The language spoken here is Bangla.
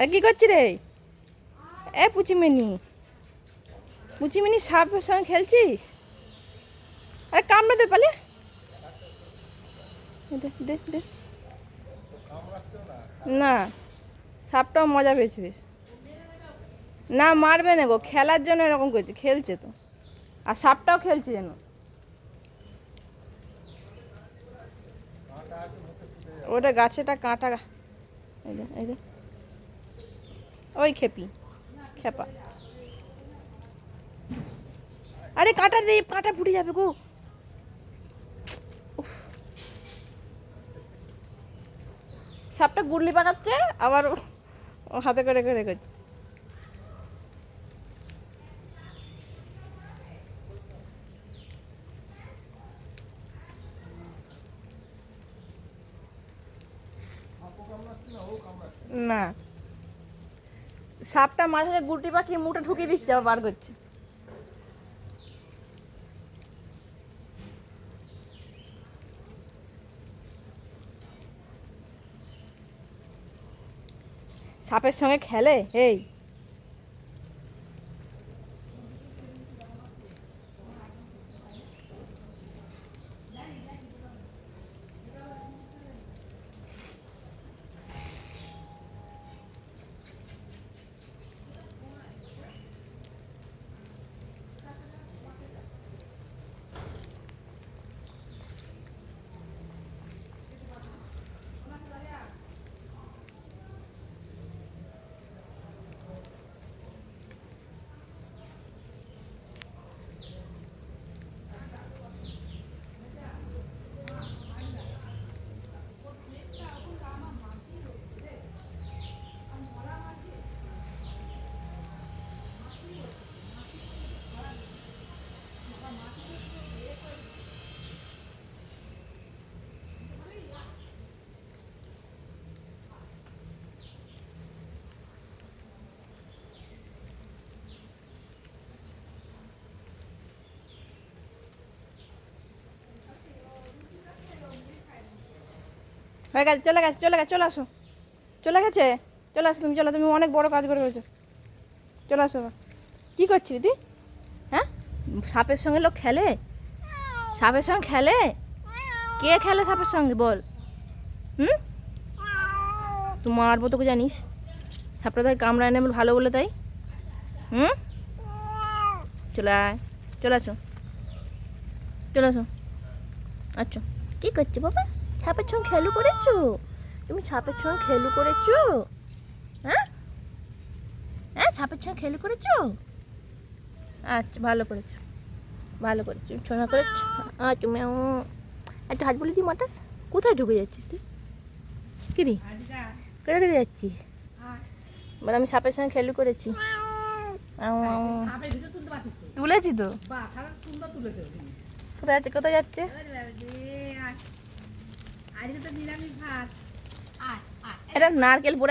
আর কি করছি রে? এ পুচিমিনি। পুচিমিনি সাপের সঙ্গে খেলছিস? আরে কামড়ে দে পালে। দে দে দে। না, সাপটাও মজা পেয়েছে বেশ না, মারবে না গো, খেলার জন্য এরকম করছে, খেলছে তো। আর সাপটাও খেলছে যেন। ওটা গাছেটা কাঁটা এই দে এই দে। ওই খেপি, খেপা। আরে কাঁটা দিয়ে কাঁটা ফুটে যাবে গো। সাপটা গুড়লি পাকাচ্ছে, আবার হাতে করে করে করছে না। সাপটা মাঝে গুটি পাখি মুটে ঢুকিয়ে দিচ্ছে আবার বার করছে। সাপের সঙ্গে খেলে? এই। হয়ে গেছে, চলে গেছে চলে গেছে, চলে আসো। চলে গেছে? চলে আসো তুমি, চলো, তুমি অনেক বড় কাজ করে ফেলেছো। চলে আসো। কি করছিলি তুই? হ্যাঁ? সাপের সঙ্গে লোক খেলে? সাপের সঙ্গে খেলে? কে খেলে সাপের সঙ্গে, বল। হুম? তুই মারবো তোকে জানিস। সাপটা তাই কামড়ায় নেবে ভালো বলে তাই। হুম? চলে আয়। চলে আসো। চলে আসো। আচ্ছা। কী করছ বাবা? সাপের সঙ্গে খেলু করেছ? তুমি সাপের সঙ্গে খেলু করেছ? হ্যাঁ? হ্যাঁ সাপের সঙ্গে খেলু করেছ? আচ্ছা ভালো করেছ। ভালো করেছ। ছোনা করেছ? আ তুমি একটা হাত বলে দিই মাটা কোথায় ঢুকে যাচ্ছিস তুই? কি রে? কোথায় ঢুকে যাচ্ছিস? বলে আমি সাপের সঙ্গে খেলু করেছি। তুলেছি তো? কোথায় যাচ্ছে? কোথায় যাচ্ছে। আজকে তো নিরামিষ ভাত। আয় এটা নারকেল পোড়া